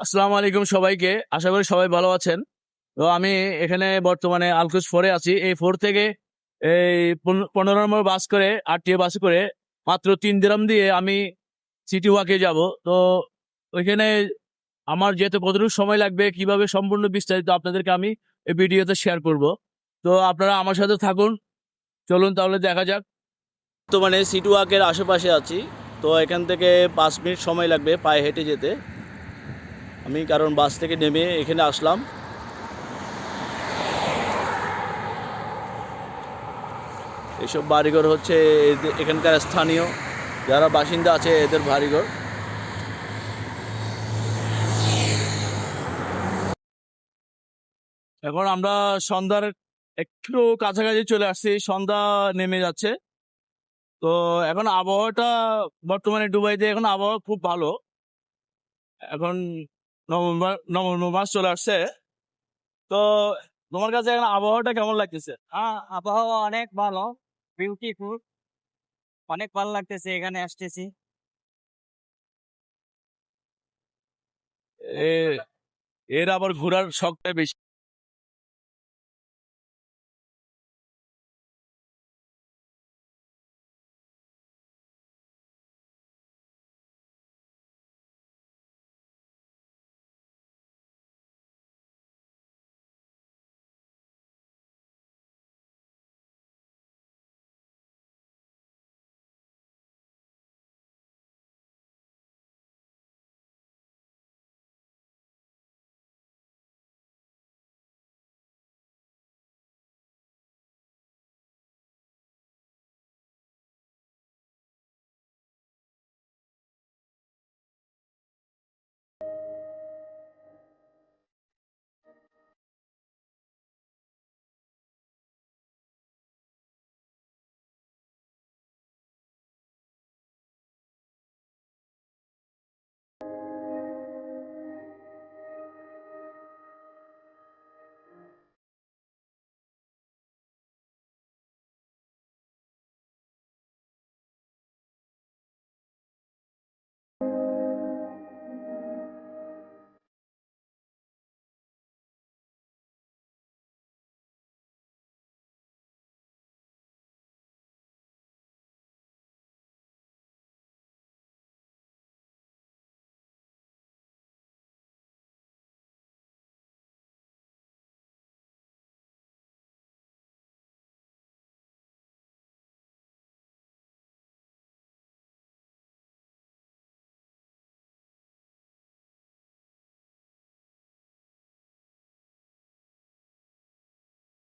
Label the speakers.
Speaker 1: আসসালামু আলাইকুম সবাইকে। আশা করি সবাই ভালো আছেন। তো আমি এখানে বর্তমানে আলকুস ফোরে আছি। এই ফোর থেকে এই পন- পনেরো নম্বর বাস করে আটটি বাস করে মাত্র তিন দিরাম দিয়ে আমি সিটি ওয়াকে যাব। তো ওইখানে আমার যেহেতু কতটুকু সময় লাগবে, কীভাবে সম্পূর্ণ বিস্তারিত আপনাদেরকে আমি এই ভিডিওতে শেয়ার করব। তো আপনারা আমার সাথে থাকুন। চলুন তাহলে দেখা যাক। তো মানে সিটি ওয়াকের আশেপাশে আছি। তো এখান থেকে পাঁচ মিনিট সময় লাগবে পায়ে হেঁটে যেতে। আমি কারণ বাস থেকে নেমে এখানে আসলাম। এসব বাড়িঘর হচ্ছে এখানকার স্থানীয়। যারা বাসিন্দা আছে, এদের বাড়িঘর। এখন আমরা সন্ধ্যার একটু কাছাকাছি চলে আসছি। সন্ধ্যা নেমে যাচ্ছে। তো এখন আবহাওয়াটা বর্তমানে দুবাইতে এখন আবহাওয়া খুব ভালো। এখন নভেম্বর নভেম্বর মাস চলে আসছে। তো তোমার কাছে এখন আবহাওয়াটা কেমন লাগতেছে?
Speaker 2: হ্যাঁ আবহাওয়া অনেক ভালো বিউটিফুল অনেক ভালো লাগতেছে এখানে আসতেছি।
Speaker 1: এ- এর আবার ঘোরার শখটা বেশি।